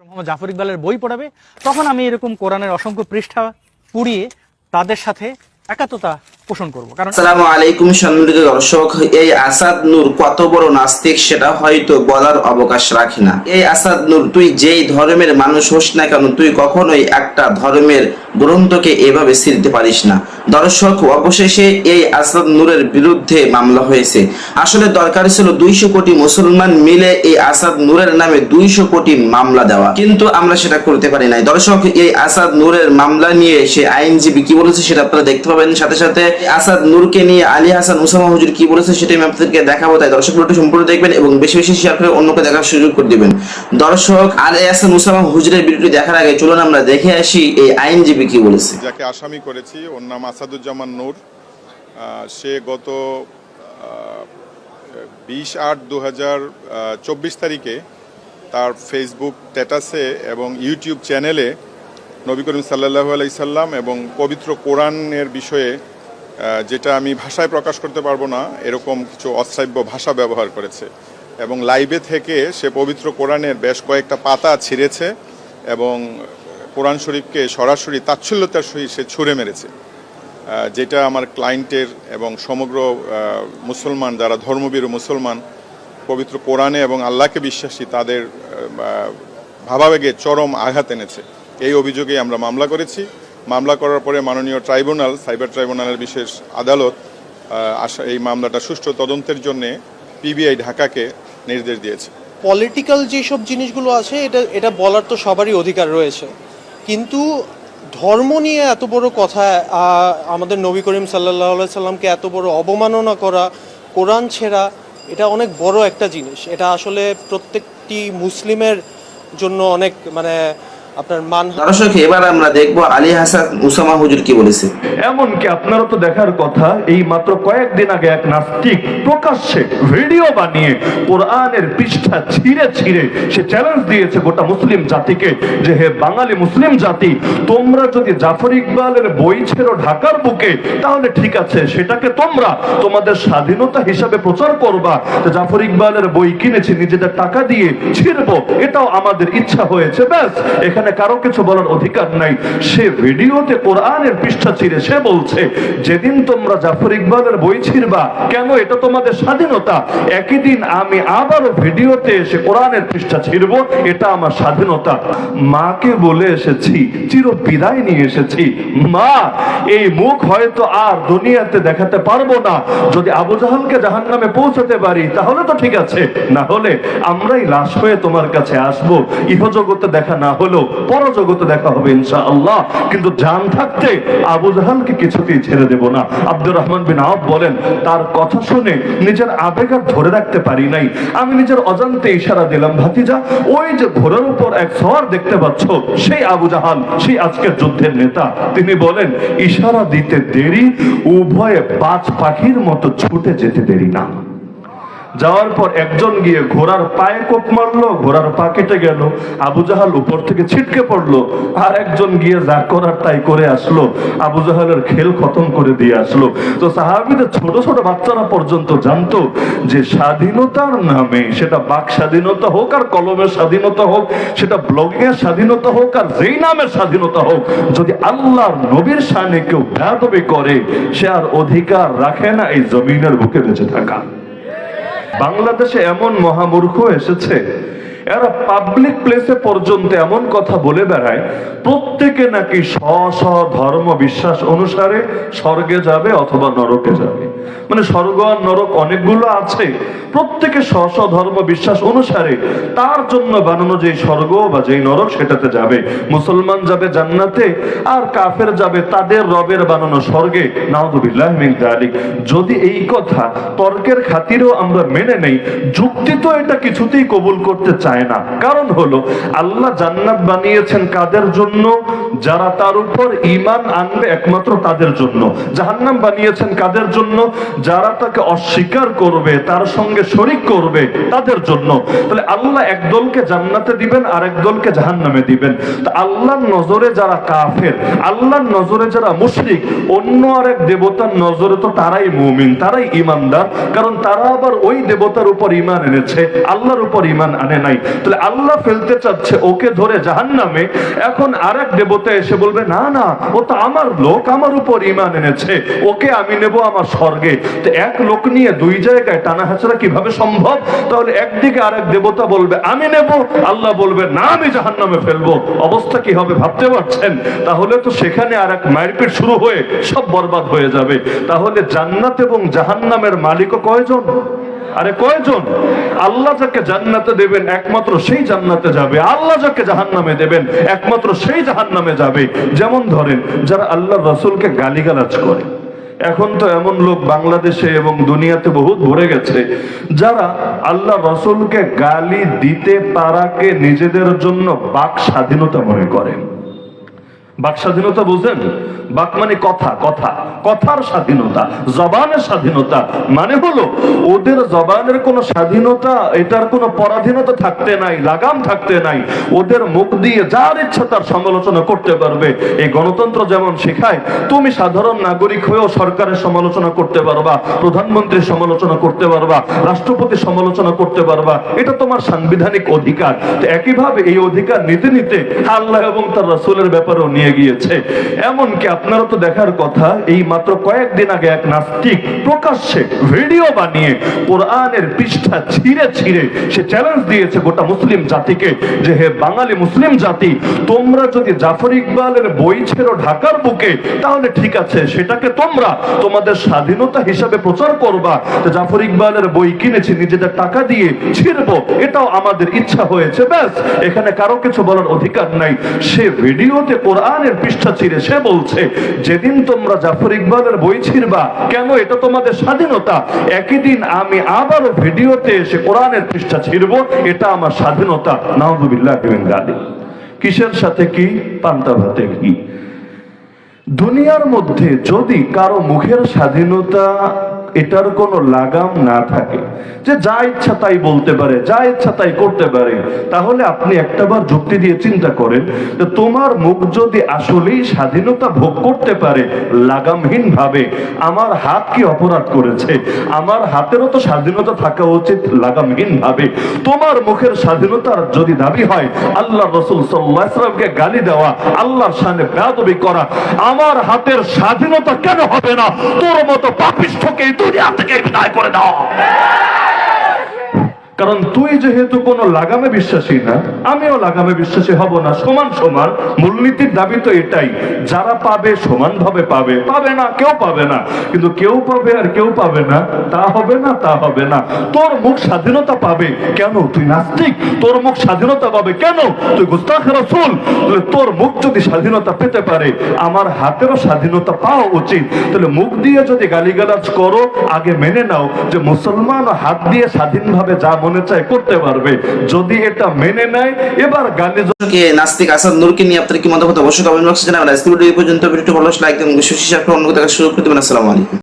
মোহাম্মদ জাফর ইকবালের বই পড়াবে তখন আমি এরকম কোরআনের অসংখ্য পৃষ্ঠা পুড়িয়ে তাদের সাথে একাত্মতা পোষণ করব। কারণ আসসালামু আলাইকুম সম্মানিত দর্শক, এই আসাদ নূর কত বড় নাস্তিক সেটা হয়তো বলার অবকাশ রাখে না। এই আসাদ নূর, তুই যেই ধর্মের মানুষ হোস না কেন, তুই কখনোই একটা ধর্মের গ্রন্থকে এভাবে ছিঁড়তে পারিস না। দর্শক, অবশেষে এই আসাদ নূরের বিরুদ্ধে মামলা হয়েছে। আসলে দরকার ছিল দুইশো কোটি মুসলমান মিলে এই আসাদ নূরের নামে দুইশো কোটি মামলা দেওয়া। কিন্তু আমরা সেটা করতে পারি নাই। দর্শক, এই আসাদ নূরের মামলা নিয়ে সে আইনজীবী কি বলেছে সেটা আপনারা দেখতে পাবেন। সাথে সাথে আসাদ নূরকে নিয়ে আলী হাসান উসামা হুজুর কি বলেছে সেটাই আমি আপনাদেরকে দেখাবো। তাই দর্শক ভিডিওটি সম্পূর্ণ দেখবেন এবং বেশি বেশি শেয়ার করে অন্যকে দেখার সুযোগ করে দিবেন। দর্শক, আলী হাসান উসামা হুজুরের ভিডিওটি দেখার আগে চলুন আমরা দেখে আসি এই আইনজীবী কি বলেছে। যাকে আসামি করেছি, ওর নাম আসাদুজ্জামান নূর। সে গত বিশ আট দু তারিখে তার ফেসবুক স্ট্যাটাসে এবং ইউটিউব চ্যানেলে নবী করিম সাল্লাহু আলাইসাল্লাম এবং পবিত্র কোরআনের বিষয়ে যেটা আমি ভাষায় প্রকাশ করতে পারব না, এরকম কিছু অশ্রাব্য ভাষা ব্যবহার করেছে। এবং লাইভে থেকে সে পবিত্র কোরআনের বেশ কয়েকটা পাতা ছিঁড়েছে এবং কোরআন শরীফকে সরাসরি তাচ্ছল্যতার সহিত সে ছুঁড়ে মেরেছে। যেটা আমার ক্লায়েন্টের এবং সমগ্র মুসলমান, যারা ধর্মবীর মুসলমান, পবিত্র কোরআনে এবং আল্লাহকে বিশ্বাসী, তাদের ভাবাবেগে চরম আঘাত এনেছে। এই অভিযোগে আমরা মামলা করেছি। মামলা করার পরে মাননীয় ট্রাইব্যুনাল, সাইবার ট্রাইব্যুনালের বিশেষ আদালত আশা- এই মামলাটা সুষ্ঠু তদন্তের জন্য পিবিআই ঢাকাকে নির্দেশ দিয়েছে। পলিটিক্যাল যেসব জিনিসগুলো আছে, এটা এটা বলার তো সবারই অধিকার রয়েছে। কিন্তু ধর্ম নিয়ে এত বড় কথা আমাদের নবী করিম সাল্লাহ সাল্লামকে এত বড় অবমাননা করা, কোরআন ছেঁড়া, এটা অনেক বড় একটা জিনিস। এটা আসলে প্রত্যেকটি মুসলিমের জন্য অনেক মানে আপনার মান দর্শক এবার আমরা দেখব আলী হাসান উসামা হুজুর কি বলেছে। এমনকি তো দেখার কথা এই মাত্র কয়েকদিন আগে এক নাস্তিক প্রকাশ্যে ভিডিও বানিয়ে কোরআনের পৃষ্ঠা ছিঁড়ে ছিঁড়ে সে চ্যালেঞ্জ দিয়েছে গোটা মুসলিম জাতিকে যে হে বাঙালি মুসলিম জাতি তোমরা যদি জাফর ইকবালের বই ছেড়ো ঢাকার বুকে তাহলে ঠিক আছে সেটাকে তোমরা তোমাদের স্বাধীনতা হিসাবে প্রচার করবা। জাফর ইকবালের বই কিনেছি নিজেদের টাকা দিয়ে ছিড়বো এটাও আমাদের ইচ্ছা হয়েছে ব্যাস। এখানে কারও কিছু বলার অধিকার নাই। সে ভিডিওতে কোরআনের পৃষ্ঠা ছিঁড়ে সে বলছে, যেদিন তোমরা জাফর ইকবালের বই ছিড়বা, কেন এটা তোমাদের স্বাধীনতা? একই দিন আমি আবারও ভিডিওতে এসে কোরআনের পৃষ্ঠা ছিড়বো, এটা আমার স্বাধীনতা। মাকে বলে এসেছি, চির বিদায় নিয়ে এসেছি। মা, এই মুখ হয়তো আর দুনিয়াতে দেখাতে পারব না। যদি আবু জাহালকে জাহান নামে পৌঁছাতে পারি, তাহলে তো ঠিক আছে। না হলে আমরাই লাশ হয়ে তোমার কাছে আসব। ইহজগতে দেখা না হলেও পরজগতে দেখা হবে ইনশা আল্লাহ কিন্তু জান থাকতে আবু জাহালকে কিছুতেই ছেড়ে দেব না। আব্দুর রহমান বিন আওফ বলেন, তার কথা শুনে নিজের আবেগ আর ধরে রাখতে পারি নাই। আমি নিজের অজান্তে ইশারা দিলাম, ভাতিজা, ওই যে ঘোড়ার উপর এক সওয়ার দেখতে পাচ্ছ, সেই আবু জাহাল, সেই আজকের যুদ্ধের নেতা। তিনি বলেন, ইশারা দিতে দেরি, উভয়ে পাঁচ পাখির মতো ছুটে যেতে দেরি না। যাওয়ার পর একজন গিয়ে ঘোড়ার পায়ে কোপ মারলো, ঘোড়ার পা কেটে গেল। আবু জাহাল উপর থেকে ছিটকে পড়ল। আর একজন গিয়ে যা করার তাই করে আসলো। আবু জাহালের খেল খতম করে দিয়ে আসলো। তো সাহাবিদের ছোট ছোট বাচ্চারা পর্যন্ত জানতো যে স্বাধীনতার নামে সেটা বাক স্বাধীনতা হোক আর কলমের স্বাধীনতা হোক, সেটা ব্লগিং এর স্বাধীনতা হোক আর যেই নামের স্বাধীনতা হোক, যদি আল্লাহর নবীর সামনে কেউ বেয়াদবি করে, সে আর অধিকার রাখে না এই জমিনের বুকে বেঁচে থাকা। বাংলাদেশে এমন মহামূর্খ এসেছে এরা পাবলিক প্লেসে পর্যন্ত এমন কথা বলে বেড়ায়, প্রত্যেকে নাকি স্ব স্ব ধর্ম বিশ্বাস অনুসারে স্বর্গে যাবে অথবা নরকে যাবে। মানে স্বর্গ আর নরক অনেকগুলো আছে, প্রত্যেকে স্ব স্ব ধর্ম বিশ্বাস অনুসারে তার জন্য বানানো যে স্বর্গ বা যেই নরক সেটাতে যাবে। মুসলমান যাবে জান্নাতে আর কাফের যাবে তাদের রবের বানানো স্বর্গে। নাউদুবিল্লাহ যদি এই কথা তর্কের খাতিরেও আমরা মেনে নেই, যুক্তি তো এটা কিছুতেই কবুল করতে চায় না। কারণ হলো আল্লাহ জান্নাত বানিয়েছেন কাদের জন্য? যারা তার উপর ঈমান আনবে একমাত্র তাদের জন্য। জাহান্নাম বানিয়েছেন কাদের জন্য? যারা তাকে অস্বীকার করবে, তার সঙ্গে শরিক করবে, তাদের জন্য। তাহলে আল্লাহ এক দলকে জান্নাতে দিবেন আর এক দলকে জাহান্নামে দিবেন। তা আল্লাহর নজরে যারা কাফের, আল্লাহর নজরে যারা মুশরিক, অন্য আর এক দেবতার নজরে তো তারাই মুমিন, তারাই ইমানদার কারণ তারা আবার ওই দেবতার উপর ইমান এনেছে, আল্লাহর উপর ইমান আনে নাই। তাহলে আল্লাহ ফেলতে চাচ্ছে ওকে ধরে জাহান্নামে। এখন আর এক দেবতা এসে বলবে, না না, ও তো আমার লোক, আমার উপর ইমান এনেছে, ওকে আমি নেব আমার স্বর্গে। তো এক লোক নিয়ে দুই জায়গায় টানা হাঁচড়া কীভাবে সম্ভব? তাহলে একদিকে আরেক দেবতা বলবে, আমি নেব। আল্লাহ বলবে, না, আমি জাহান্নামে ফেলব। অবস্থা কি হবে ভাবতে পারছেন? তাহলে তো সেখানে আর এক মারপিট শুরু হয়ে সব বরবাদ হয়ে যাবে। তাহলে জান্নাত এবং জাহান্নামের মালিকও কয়জন? আরে কয়জন? আল্লাহ যাকে জান্নাতে দেবেন, একমাত্র সেই জান্নাতে যাবে। আল্লাহ যাকে জাহান্নামে দেবেন, একমাত্র সেই জাহান্নামে যাবে। যেমন ধরেন, যারা আল্লাহ রসুলকে গালিগালাজ করে। এখন তো এমন লোক বাংলাদেশে এবং দুনিয়াতে বহুত ভরে গেছে, যারা আল্লাহ রসুলকে গালি দিতে পারাকে নিজেদের জন্য বাক স্বাধীনতা মনে করেন। বাক স্বাধীনতা বুঝেন? বাক মানে কথা কথা। কথার স্বাধীনতা, জবানের স্বাধীনতা। মানে হলো, ওদের জবানের কোনো স্বাধীনতা, এটার কোনো পরাধীনতা থাকতে নাই, লাগাম থাকতে নাই। ওদের মুখ দিয়ে যার ইচ্ছা তার সমালোচনা করতে পারবে। এই গণতন্ত্র যেমন শেখায়, তুমি সাধারণ নাগরিক হয়েও সরকারের সমালোচনা করতে পারবা, প্রধানমন্ত্রীর সমালোচনা করতে পারবা, রাষ্ট্রপতি সমালোচনা করতে পারবা। এটা তোমার সাংবিধানিক অধিকার। একইভাবে এই অধিকার নিতে নিতে আল্লাহ এবং তার রাসূলের ব্যাপারেও নিয়ে গিয়েছে। এমনকি আপনারা তো দেখার কথা, এই মাত্র কয়েকদিন আগে এক নাস্তিক প্রকাশ্যে ভিডিও বানিয়ে কোরআনের পৃষ্ঠা ছিঁড়ে ছিঁড়ে সে চ্যালেঞ্জ দিয়েছে গোটা মুসলিম জাতিকে যে, হে বাঙালি মুসলিম জাতি, তোমরা যদি জাফর ইকবালের বই ছেড়ো ঢাকার বুকে, তাহলে ঠিক আছে, সেটাকে তোমরা তোমাদের স্বাধীনতা হিসাবে প্রচার করবা। জাফর ইকবালের বই কিনেছি, নিজেদের টাকা দিয়ে ছিড়বো, এটাও আমাদের ইচ্ছা হয়েছে। ব্যাস, এখানে কারও কিছু বলার অধিকার নাই। সে ভিডিওতে কোরআনের পৃষ্ঠা ছিঁড়ে সে বলছে, যেদিন তোমরা জাফর ইকবালের বই ছিড়বা, কেন এটা তোমাদের স্বাধীনতা? একই দিন আমি আবারও ভিডিওতে এসে কোরআনের পৃষ্ঠা ছিড়বো, এটা আমার স্বাধীনতা। নাহদুবিল্লাহ কিসের সাথে কি? পান্তা ভাতে কি? দুনিয়ার মধ্যে যদি কারও মুখের স্বাধীনতা এটার কোনো লাগাম না থাকে। যে যা ইচ্ছা তাই বলতে পারে, যা ইচ্ছা তাই করতে পারে। তাহলে আপনি একটাবার যুক্তি দিয়ে চিন্তা করেন যে তোমার মুখ যদি আসলেই স্বাধীনতা ভোগ করতে পারে, লাগামহীন ভাবে, আমার হাত কি অপরাধ করেছে? আমার হাতেরও তো স্বাধীনতা থাকা উচিত, লাগামহীন ভাবে। তোমার মুখের স্বাধীনতার যদি দাবি হয়, আল্লাহ রসুল সাল্লাহামকে গালি দেওয়া, আল্লাহর সামনে বেয়াদবি করা, আমার হাতের স্বাধীনতা কেন হবে না? তোর মতো পাপিষ্ঠকে এই দুনিয়া থেকে বিদায় করে দাও। কারণ তুই যেহেতু কোনো লাগামে বিশ্বাসী না, আমিও লাগামে বিশ্বাসী হব না, সমান সমান মূলনীতির দাবি তো এটাই। যারা পাবে, সমানভাবে পাবে। পাবে না, কেউ পাবে না। কিন্তু কেউ পাবে আর কেউ পাবে না, তা হবে না, তা হবে না। তোর মুখ স্বাধীনতা পাবে। কেন? তুই নাস্তিক। তোর মুখ স্বাধীনতা পাবে। কেন? তুই গুস্তাখ তোর মুখ যদি স্বাধীনতা পেতে পারে, আমার হাতেরও স্বাধীনতা পাওয়া উচিত। তাহলে মুখ দিয়ে যদি গালিগালাজ করো, আগে মেনে নাও যে মুসলমান হাত দিয়ে স্বাধীনভাবে যা মনে চায় করতে পারবে। যদি এটা মেনে নেয়, এবার গালি কে নাস্তিক আসাদ নূরকে নিয়ে আপনার কি মতামত? অবশ্যই কমেন্ট বক্সে জানাবেন। আজকে ভিডিও পর্যন্ত। ভিডিওটি ভালো লাগলে দেবেন বিশেষ হিসাবে অন্য কথা শুরু করতে পারেন আসসালামু আলাইকুম।